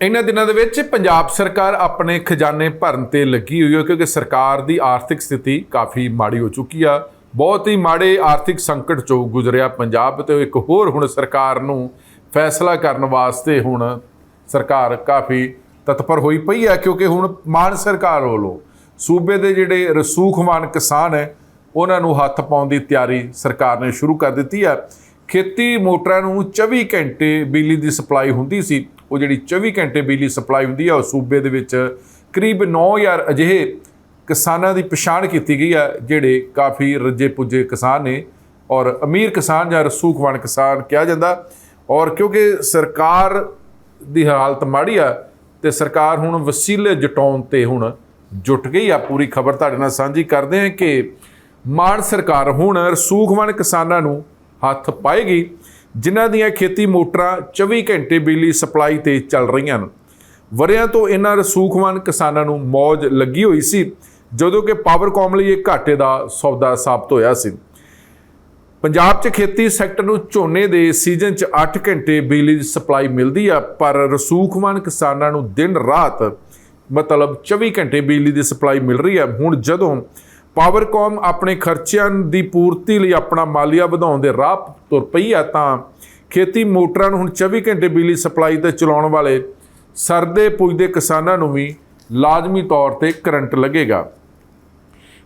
ਇਹਨਾਂ ਦਿਨਾਂ ਦੇ ਵਿੱਚ ਪੰਜਾਬ ਸਰਕਾਰ ਆਪਣੇ ਖਜ਼ਾਨੇ ਭਰਨ ਤੇ ਲੱਗੀ ਹੋਈ ਹੈ ਕਿਉਂਕਿ ਸਰਕਾਰ ਦੀ ਆਰਥਿਕ ਸਥਿਤੀ ਕਾਫੀ ਮਾੜੀ ਹੋ ਚੁੱਕੀ ਆ। ਬਹੁਤ ਹੀ ਮਾੜੇ ਆਰਥਿਕ ਸੰਕਟ ਚੋਂ ਗੁਜ਼ਰਿਆ ਪੰਜਾਬ ਤੇ ਇੱਕ ਹੋਰ ਹੁਣ ਸਰਕਾਰ ਨੂੰ ਫੈਸਲਾ ਕਰਨ ਵਾਸਤੇ ਹੁਣ ਸਰਕਾਰ ਕਾਫੀ ਤਤਪਰ ਹੋਈ ਪਈ ਹੈ ਕਿਉਂਕਿ ਹੁਣ ਮਾਨ ਸਰਕਾਰ ਵੱਲੋਂ ਸੂਬੇ ਦੇ ਜਿਹੜੇ ਰਸੂਖਵਾਨ ਕਿਸਾਨ ਹੈ, ਉਹਨਾਂ ਨੂੰ ਹੱਥ ਪਾਉਣ ਦੀ ਤਿਆਰੀ ਸਰਕਾਰ ਨੇ ਸ਼ੁਰੂ ਕਰ ਦਿੱਤੀ ਹੈ। ਖੇਤੀ ਮੋਟਰਾਂ ਨੂੰ 24 ਘੰਟੇ ਬਿਜਲੀ ਦੀ ਸਪਲਾਈ ਹੁੰਦੀ ਸੀ। ਉਹ ਜਿਹੜੀ 24 ਘੰਟੇ ਬਿਜਲੀ ਸਪਲਾਈ ਹੁੰਦੀ ਆ, ਉਹ ਸੂਬੇ ਦੇ ਵਿੱਚ ਕਰੀਬ 9000 ਅਜਿਹੇ ਕਿਸਾਨਾਂ ਦੀ ਪਛਾਣ ਕੀਤੀ ਗਈ ਆ, ਜਿਹੜੇ ਕਾਫੀ ਰੱਜੇ ਪੁੱਜੇ ਕਿਸਾਨ ਨੇ ਔਰ ਅਮੀਰ ਕਿਸਾਨ ਜਾਂ ਰਸੂਖਵਾਨ ਕਿਸਾਨ ਕਿਹਾ ਜਾਂਦਾ। ਔਰ ਕਿਉਂਕਿ ਸਰਕਾਰ ਦੀ ਹਾਲਤ ਮਾੜੀ ਆ ਤੇ ਸਰਕਾਰ ਹੁਣ ਵਸੀਲੇ ਜਟਾਉਣ ਤੇ ਹੁਣ ਜੁਟ ਗਈ ਆ। ਪੂਰੀ ਖਬਰ ਤੁਹਾਡੇ ਨਾਲ ਸਾਂਝੀ ਕਰਦੇ ਹਾਂ ਕਿ ਮਾਨ ਸਰਕਾਰ ਹੁਣ ਰਸੂਖਵਾਨ ਕਿਸਾਨਾਂ ਨੂੰ ਹੱਥ ਪਾਏਗੀ, ਜਿਨ੍ਹਾਂ ਦੀਆਂ ਖੇਤੀ ਮੋਟਰਾਂ 24 ਘੰਟੇ ਬਿਜਲੀ ਸਪਲਾਈ ਤੇ ਚੱਲ ਰਹੀਆਂ ਹਨ। ਵਰਿਆਂ ਤੋਂ ਇਹਨਾਂ ਰਸੂਖਵਾਨ ਕਿਸਾਨਾਂ ਨੂੰ ਮੌਜ ਲੱਗੀ ਹੋਈ ਸੀ, ਜਦੋਂ ਕਿ ਪਾਵਰਕਾਮ ਲਈ ਇਹ ਘਾਟੇ ਦਾ ਸੌਦਾ ਸਾਬਤ ਹੋਇਆ ਸੀ। ਪੰਜਾਬ 'ਚ ਖੇਤੀ ਸੈਕਟਰ ਨੂੰ ਝੋਨੇ ਦੇ ਸੀਜ਼ਨ 'ਚ 8 ਘੰਟੇ ਬਿਜਲੀ ਦੀ ਸਪਲਾਈ ਮਿਲਦੀ ਆ, ਪਰ ਰਸੂਖਵਾਨ ਕਿਸਾਨਾਂ ਨੂੰ ਦਿਨ ਰਾਤ ਮਤਲਬ 24 ਘੰਟੇ ਬਿਜਲੀ ਦੀ ਸਪਲਾਈ ਮਿਲ ਰਹੀ ਹੈ ਹੁਣ ਜਦੋਂ ਪਾਵਰਕਾਮ ਆਪਣੇ ਖਰਚਿਆਂ ਦੀ ਪੂਰਤੀ ਲਈ ਆਪਣਾ ਮਾਲੀਆ ਵਧਾਉਣ ਦੇ ਰਾਹ ਤੁਰ ਪਈ ਆ, ਤਾਂ ਖੇਤੀ ਮੋਟਰਾਂ ਨੂੰ ਹੁਣ 24 ਘੰਟੇ ਬਿਜਲੀ ਸਪਲਾਈ ਤੇ ਚਲਾਉਣ ਵਾਲੇ ਸਰਦੇ ਪੁੱਜਦੇ ਕਿਸਾਨਾਂ ਨੂੰ ਵੀ ਲਾਜ਼ਮੀ ਤੌਰ ਤੇ ਕਰੰਟ ਲੱਗੇਗਾ।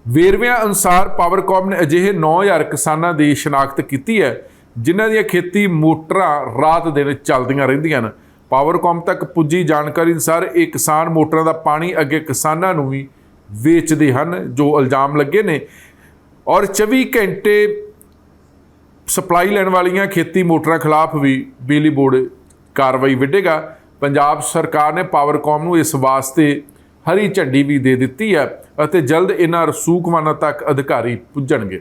ਵੇਰਵਿਆਂ ਅਨੁਸਾਰ ਪਾਵਰਕਾਮ ਨੇ ਅਜਿਹੇ 9000 ਕਿਸਾਨਾਂ ਦੀ ਸ਼ਨਾਖਤ ਕੀਤੀ ਹੈ, ਜਿਨ੍ਹਾਂ ਦੀਆਂ ਖੇਤੀ ਮੋਟਰਾਂ ਰਾਤ ਦਿਨ ਚੱਲਦੀਆਂ ਰਹਿੰਦੀਆਂ ਹਨ। ਪਾਵਰਕਾਮ ਤੱਕ ਪੁੱਜੀ ਜਾਣਕਾਰੀ ਅਨੁਸਾਰ ਇਹ ਕਿਸਾਨ ਮੋਟਰਾਂ ਦਾ ਪਾਣੀ ਅੱਗੇ ਕਿਸਾਨਾਂ ਨੂੰ ਵੀ ਵੇਚਦੇ ਹਨ, ਜੋ ਇਲਜ਼ਾਮ ਲੱਗੇ ਨੇ। ਔਰ 24 ਘੰਟੇ ਸਪਲਾਈ ਲੈਣ ਵਾਲੀਆਂ ਖੇਤੀ ਮੋਟਰਾਂ ਖਿਲਾਫ ਵੀ ਬਿਜਲੀ ਬੋਰਡ ਕਾਰਵਾਈ ਵਿੱਢੇਗਾ। ਪੰਜਾਬ ਸਰਕਾਰ ਨੇ ਪਾਵਰਕਾਮ ਨੂੰ ਇਸ ਵਾਸਤੇ ਹਰੀ ਝੰਡੀ ਵੀ ਦੇ ਦਿੱਤੀ ਹੈ ਅਤੇ ਜਲਦ ਇਹਨਾਂ ਰਸੂਖਵਾਨਾਂ ਤੱਕ ਅਧਿਕਾਰੀ ਪੁੱਜਣਗੇ।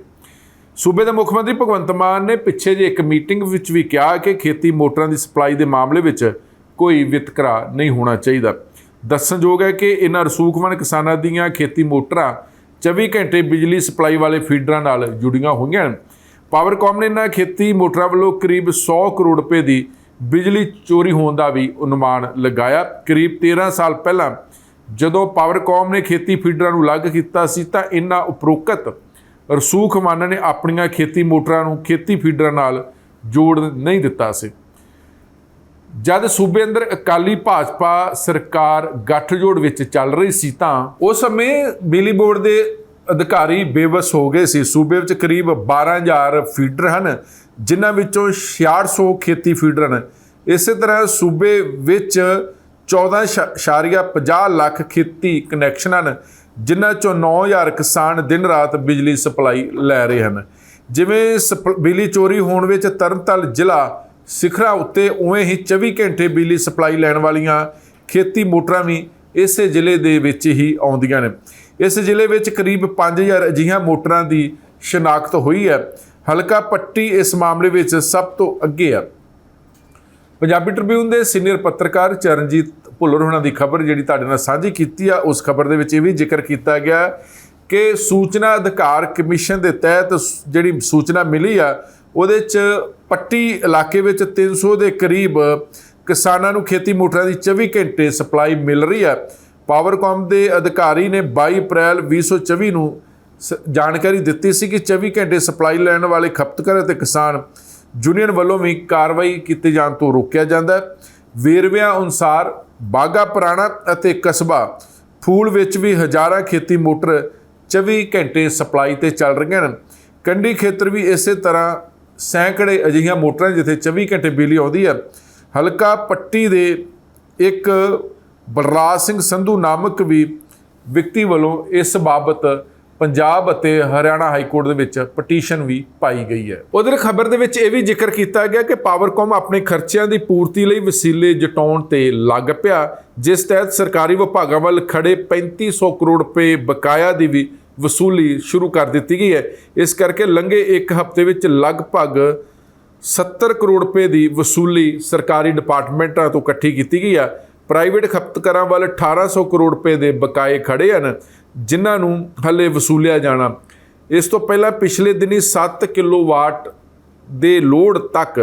ਸੂਬੇ ਦੇ ਮੁੱਖ ਮੰਤਰੀ ਭਗਵੰਤ ਮਾਨ ਨੇ ਪਿੱਛੇ ਜੇ ਇੱਕ ਮੀਟਿੰਗ ਵਿੱਚ ਵੀ ਕਿਹਾ ਕਿ ਖੇਤੀ ਮੋਟਰਾਂ ਦੀ ਸਪਲਾਈ ਦੇ ਮਾਮਲੇ ਵਿੱਚ ਕੋਈ ਵਿਤਕਰਾ ਨਹੀਂ ਹੋਣਾ ਚਾਹੀਦਾ। ਦੱਸਣਯੋਗ ਹੈ ਕਿ ਇਹਨਾਂ ਰਸੂਖਵਾਨ ਕਿਸਾਨਾਂ ਦੀਆਂ ਖੇਤੀ ਮੋਟਰਾਂ 24 ਘੰਟੇ ਬਿਜਲੀ ਸਪਲਾਈ ਵਾਲੇ ਫੀਡਰਾਂ ਨਾਲ ਜੁੜੀਆਂ ਹੋਈਆਂ ਹਨ। ਪਾਵਰਕਾਮ ਨੇ ਇਹਨਾਂ ਖੇਤੀ ਮੋਟਰਾਂ ਵੱਲੋਂ ਕਰੀਬ 100 ਕਰੋੜ ਰੁਪਏ ਦੀ ਬਿਜਲੀ ਚੋਰੀ ਹੋਣ ਦਾ ਵੀ ਅਨੁਮਾਨ ਲਗਾਇਆ। ਕਰੀਬ 13 ਸਾਲ ਪਹਿਲਾਂ ਜਦੋਂ ਪਾਵਰਕਾਮ ਨੇ ਖੇਤੀ ਫੀਡਰਾਂ ਨੂੰ ਅਲੱਗ ਕੀਤਾ ਸੀ ਤਾਂ ਇਹਨਾਂ ਉਪਰੋਕਤ ਰਸੂਖਵਾਨਾਂ ਨੇ ਆਪਣੀਆਂ ਖੇਤੀ ਮੋਟਰਾਂ ਨੂੰ ਖੇਤੀ ਫੀਡਰਾਂ ਨਾਲ ਜੋੜ ਨਹੀਂ ਦਿੱਤਾ ਸੀ। ਜਦ ਸੂਬੇ ਅੰਦਰ ਅਕਾਲੀ ਭਾਜਪਾ ਸਰਕਾਰ ਗੱਠਜੋੜ ਵਿੱਚ ਚੱਲ ਰਹੀ ਸੀ ਤਾਂ ਉਸ ਸਮੇਂ ਬਿਜਲੀ ਬੋਰਡ ਦੇ ਅਧਿਕਾਰੀ ਬੇਵਸ ਹੋ ਗਏ ਸੀ। ਸੂਬੇ ਵਿੱਚ ਕਰੀਬ 12000 ਫੀਡਰ ਹਨ, ਜਿਨ੍ਹਾਂ ਵਿੱਚੋਂ 6600 ਖੇਤੀ ਫੀਡਰ ਹਨ। ਇਸੇ ਤਰ੍ਹਾਂ ਸੂਬੇ ਵਿੱਚ 14.50 ਲੱਖ ਖੇਤੀ ਕਨੈਕਸ਼ਨ ਹਨ, ਜਿਨ੍ਹਾਂ ਚੋਂ 9000 ਕਿਸਾਨ ਦਿਨ ਰਾਤ ਬਿਜਲੀ ਸਪਲਾਈ ਲੈ ਰਹੇ ਹਨ। ਜਿਵੇਂ ਸਪ- ਬਿਜਲੀ ਚੋਰੀ ਹੋਣ ਵਿੱਚ ਤਰਨਤਾਰਨ ਜ਼ਿਲ੍ਹਾ ਸਿਖਰਾਂ ਉੱਤੇ ਉਵੇਂ ਹੀ 24 ਘੰਟੇ ਬਿਜਲੀ ਸਪਲਾਈ ਲੈਣ ਵਾਲੀਆਂ ਖੇਤੀ ਮੋਟਰਾਂ ਵੀ ਇਸੇ ਜ਼ਿਲ੍ਹੇ ਦੇ ਵਿੱਚ ਹੀ ਆਉਂਦੀਆਂ ਨੇ। ਇਸ ਜ਼ਿਲ੍ਹੇ ਵਿੱਚ ਕਰੀਬ 5000 ਅਜਿਹੀਆਂ ਮੋਟਰਾਂ ਦੀ ਸ਼ਨਾਖਤ ਹੋਈ ਹੈ। ਹਲਕਾ ਪੱਟੀ ਇਸ ਮਾਮਲੇ ਵਿੱਚ ਸਭ ਤੋਂ ਅੱਗੇ ਹੈ। ਪੰਜਾਬੀ ਟ੍ਰਿਬਿਊਨ ਦੇ ਸੀਨੀਅਰ ਪੱਤਰਕਾਰ ਚਰਨਜੀਤ ਭੁੱਲਰ ਹੋਣਾ ਦੀ ਖਬਰ ਜਿਹੜੀ ਤੁਹਾਡੇ ਨਾਲ ਸਾਂਝੀ ਕੀਤੀ ਆ, ਉਸ ਖਬਰ ਦੇ ਵਿੱਚ ਇਹ ਵੀ ਜ਼ਿਕਰ ਕੀਤਾ ਗਿਆ ਕਿ ਸੂਚਨਾ ਅਧਿਕਾਰ ਕਮਿਸ਼ਨ ਦੇ ਤਹਿਤ ਜਿਹੜੀ ਸੂਚਨਾ ਮਿਲੀ ਆ ਉਹਦੇ ਚ ਪੱਟੀ ਇਲਾਕੇ ਵਿੱਚ 300 ਦੇ ਕਰੀਬ ਕਿਸਾਨਾਂ ਨੂੰ ਖੇਤੀ ਮੋਟਰਾਂ ਦੀ 24 ਘੰਟੇ ਸਪਲਾਈ ਮਿਲ ਰਹੀ ਹੈ। ਪਾਵਰਕਾਮ ਦੇ ਅਧਿਕਾਰੀ ਨੇ 22 ਅਪ੍ਰੈਲ 2024 ਨੂੰ ਸ- ਜਾਣਕਾਰੀ ਦਿੱਤੀ ਸੀ ਕਿ 24 ਘੰਟੇ ਸਪਲਾਈ ਲੈਣ ਵਾਲੇ ਖਪਤਕਾਰ ਅਤੇ ਕਿਸਾਨ ਯੂਨੀਅਨ ਵੱਲੋਂ ਵੀ ਕਾਰਵਾਈ ਕੀਤੇ ਜਾਣ ਤੋਂ ਰੋਕਿਆ ਜਾਂਦਾ ਹੈ। ਵੇਰਵਿਆਂ ਅਨੁਸਾਰ ਬਾਗਾ ਪੁਰਾਣਾ ਅਤੇ ਕਸਬਾ ਫੂਲ ਵਿੱਚ ਵੀ ਹਜ਼ਾਰਾਂ ਖੇਤੀ ਮੋਟਰ 24 ਘੰਟੇ ਸਪਲਾਈ ਤੇ ਚੱਲ ਰਹੀਆਂ ਹਨ। ਕੰਢੀ ਖੇਤਰ ਵੀ ਇਸੇ ਤਰ੍ਹਾਂ ਸੈਂਕੜੇ ਅਜਿਹੀਆਂ ਮੋਟਰਾਂ ਜਿੱਥੇ 24 ਘੰਟੇ ਬਿਜਲੀ ਆਉਂਦੀ ਹੈ। ਹਲਕਾ ਪੱਟੀ ਦੇ ਇੱਕ ਬਲਰਾਜ ਸਿੰਘ ਸੰਧੂ ਨਾਮਕ ਵੀ ਵਿਅਕਤੀ ਵੱਲੋਂ ਇਸ ਬਾਬਤ ਪੰਜਾਬ ਅਤੇ ਹਰਿਆਣਾ ਹਾਈ ਕੋਰਟ ਦੇ ਵਿੱਚ ਪਟੀਸ਼ਨ ਵੀ ਪਾਈ ਗਈ ਹੈ। ਉਧਰ ਖਬਰ ਦੇ ਵਿੱਚ ਇਹ ਵੀ ਜ਼ਿਕਰ ਕੀਤਾ ਗਿਆ ਕਿ ਪਾਵਰਕੌਮ ਆਪਣੇ ਖਰਚਿਆਂ ਦੀ ਪੂਰਤੀ ਲਈ ਵਸੀਲੇ ਜਟਾਉਣ ਤੇ ਲੱਗ ਪਿਆ, ਜਿਸ ਤਹਿਤ ਸਰਕਾਰੀ ਵਿਭਾਗਾਂ ਵੱਲ ਖੜੇ 3500 ਕਰੋੜ ਰੁਪਏ ਬਕਾਇਆ ਦੀ ਵੀ ਵਸੂਲੀ ਸ਼ੁਰੂ ਕਰ ਦਿੱਤੀ ਗਈ ਹੈ। ਇਸ ਕਰਕੇ ਲੰਘੇ ਇੱਕ ਹਫ਼ਤੇ ਵਿੱਚ ਲਗਭਗ 70 ਕਰੋੜ ਰੁਪਏ ਦੀ ਵਸੂਲੀ ਸਰਕਾਰੀ ਡਿਪਾਰਟਮੈਂਟਾਂ ਤੋਂ ਇਕੱਠੀ ਕੀਤੀ ਗਈ ਆ। ਪ੍ਰਾਈਵੇਟ ਖਪਤਕਾਰਾਂ ਵੱਲ 1800 ਕਰੋੜ ਰੁਪਏ ਦੇ ਬਕਾਏ ਖੜੇ ਹਨ, ਜਿਨ੍ਹਾਂ ਨੂੰ ਹੱਲੇ ਵਸੂਲਿਆ ਜਾਣਾ। ਇਸ ਤੋਂ ਪਹਿਲਾਂ ਪਿਛਲੇ ਦਿਨੀ 7 ਕਿਲੋਵਾਟ ਦੇ ਲੋਡ ਤੱਕ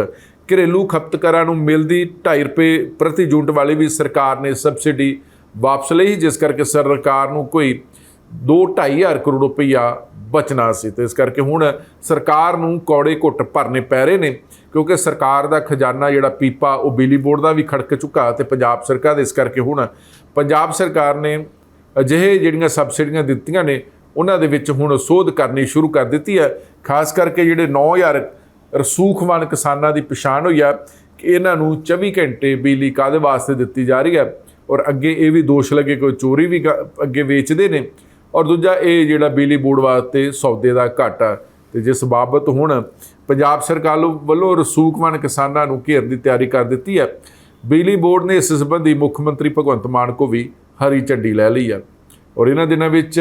ਘਰੇਲੂ ਖਪਤਕਾਰਾਂ ਨੂੰ ਮਿਲਦੀ 2.5 ਰੁਪਏ ਪ੍ਰਤੀ ਯੂਨਿਟ ਵਾਲੀ ਵੀ ਸਰਕਾਰ ਨੇ ਸਬਸਿਡੀ ਵਾਪਸ ਲਈ, ਜਿਸ ਕਰਕੇ ਸਰਕਾਰ ਨੂੰ ਕੋਈ 2.5 ਹਜ਼ਾਰ ਕਰੋੜ ਰੁਪਈਆ ਬਚਣਾ ਸੀ ਤੇ ਇਸ ਕਰਕੇ ਹੁਣ ਸਰਕਾਰ ਨੂੰ ਕੌੜੇ ਘੁੱਟ ਭਰਨੇ ਪੈ ਰਹੇ ਨੇ, ਕਿਉਂਕਿ ਸਰਕਾਰ ਦਾ ਖਜ਼ਾਨਾ ਜਿਹੜਾ ਪੀਪਾ, ਉਹ ਬਿਜਲੀ ਬੋਰਡ ਦਾ ਵੀ ਖੜਕ ਚੁੱਕਾ ਤੇ ਪੰਜਾਬ ਸਰਕਾਰ ਦੇ ਇਸ ਕਰਕੇ ਹੁਣ ਪੰਜਾਬ ਸਰਕਾਰ ਨੇ ਅਜਿਹੇ ਜਿਹੜੀਆਂ ਸਬਸਿਡੀਆਂ ਦਿੱਤੀਆਂ ਨੇ, ਉਹਨਾਂ ਦੇ ਵਿੱਚ ਹੁਣ ਸੋਧ ਕਰਨੀ ਸ਼ੁਰੂ ਕਰ ਦਿੱਤੀ ਹੈ। ਖਾਸ ਕਰਕੇ ਜਿਹੜੇ 9000 ਰਸੂਖਵਾਨ ਕਿਸਾਨਾਂ ਦੀ ਪਛਾਣ ਹੋਈ ਹੈ ਕਿ ਇਹਨਾਂ ਨੂੰ 24 ਘੰਟੇ ਬਿਜਲੀ ਕਾਦੇ ਵਾਸਤੇ ਦਿੱਤੀ ਜਾ ਰਹੀ ਹੈ ਔਰ ਅੱਗੇ ਇਹ ਵੀ ਦੋਸ਼ ਲੱਗੇ ਕੋਈ ਚੋਰੀ ਵੀ ਅੱਗੇ ਵੇਚਦੇ ਨੇ। ਔਰ ਦੂਜਾ ਇਹ ਜਿਹੜਾ ਬਿਜਲੀ ਬੋਰਡ ਵਾਸਤੇ ਸੌਦੇ ਦਾ ਘਾਟਾ ਤੇ ਜਿਸ ਬਾਬਤ ਹੁਣ ਪੰਜਾਬ ਸਰਕਾਰ ਵੱਲੋਂ ਰਸੂਖਵਾਨ ਕਿਸਾਨਾਂ ਨੂੰ ਘੇਰਨ ਦੀ ਤਿਆਰੀ ਕਰ ਦਿੱਤੀ ਹੈ, ਬਿਜਲੀ ਬੋਰਡ ਨੇ ਇਸ ਸੰਬੰਧੀ ਮੁੱਖ ਮੰਤਰੀ ਭਗਵੰਤ ਮਾਨ ਕੋ ਵੀ ਹਰੀ ਝੰਡੀ ਲੈ ਲਈ ਹੈ। ਔਰ ਇਹਨਾਂ ਦਿਨਾਂ ਵਿੱਚ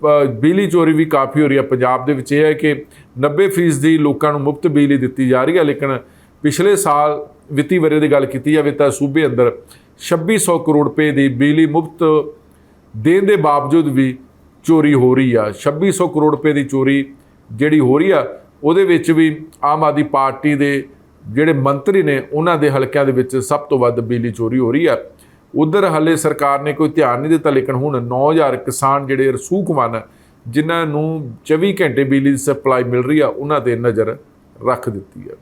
ਬਿਜਲੀ ਚੋਰੀ ਵੀ ਕਾਫੀ ਹੋ ਰਹੀ ਹੈ। ਪੰਜਾਬ ਦੇ ਵਿੱਚ ਇਹ ਹੈ ਕਿ 90% ਦੀ ਲੋਕਾਂ ਨੂੰ ਮੁਫਤ ਬਿਜਲੀ ਦਿੱਤੀ ਜਾ ਰਹੀ ਹੈ, ਲੇਕਿਨ ਪਿਛਲੇ ਸਾਲ ਵਿੱਤੀ ਵਰ੍ਹੇ ਦੀ ਗੱਲ ਕੀਤੀ ਜਾਵੇ ਤਾਂ ਸੂਬੇ ਅੰਦਰ 2600 ਕਰੋੜ ਰੁਪਏ ਦੀ ਬਿਜਲੀ ਮੁਫਤ ਦੇਣ ਦੇ ਬਾਵਜੂਦ ਵੀ ਚੋਰੀ ਹੋ ਰਹੀ ਆ 2600 ਕਰੋੜ ਰੁਪਏ ਦੀ ਚੋਰੀ ਜਿਹੜੀ ਹੋ ਰਹੀ ਆ, ਉਹਦੇ ਵਿੱਚ ਵੀ ਆਮ ਆਦਮੀ ਪਾਰਟੀ ਦੇ ਜਿਹੜੇ ਮੰਤਰੀ ਨੇ, ਉਹਨਾਂ ਦੇ ਹਲਕਿਆਂ ਦੇ ਵਿੱਚ ਸਭ ਤੋਂ ਵੱਧ ਬਿਜਲੀ ਚੋਰੀ ਹੋ ਰਹੀ ਆ। ਉਧਰ ਹਾਲੇ ਸਰਕਾਰ ਨੇ ਕੋਈ ਧਿਆਨ ਨਹੀਂ ਦਿੱਤਾ, ਲੇਕਿਨ ਹੁਣ 9000 ਕਿਸਾਨ ਜਿਹੜੇ ਰਸੂਖਵਾਨ ਜਿਨ੍ਹਾਂ ਨੂੰ 24 ਘੰਟੇ ਬਿਜਲੀ ਦੀ ਸਪਲਾਈ ਮਿਲ ਰਹੀ ਆ, ਉਹਨਾਂ ਤੇ ਨਜ਼ਰ ਰੱਖ ਦਿੱਤੀ ਆ।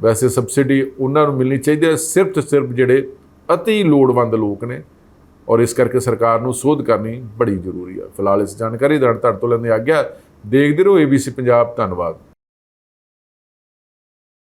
ਵੈਸੇ ਸਬਸਿਡੀ ਉਹਨਾਂ ਨੂੰ ਮਿਲਣੀ ਚਾਹੀਦੀ ਹੈ ਸਿਰਫ ਤੇ ਸਿਰਫ ਜਿਹੜੇ ਅਤੀ ਲੋੜਵੰਦ ਲੋਕ ਨੇ ਔਰ ਇਸ ਕਰਕੇ ਸਰਕਾਰ ਨੂੰ ਸੋਧ ਕਰਨੀ ਬੜੀ ਜ਼ਰੂਰੀ ਆ। ਫਿਲਹਾਲ ਇਸ ਜਾਣਕਾਰੀ ਦੜ ਧੜ ਤੋਂ ਲੈਂਦੇ ਆ ਗਿਆ ਦੇਖਦੇ ਰਹੋ ABC ਪੰਜਾਬ। ਧੰਨਵਾਦ।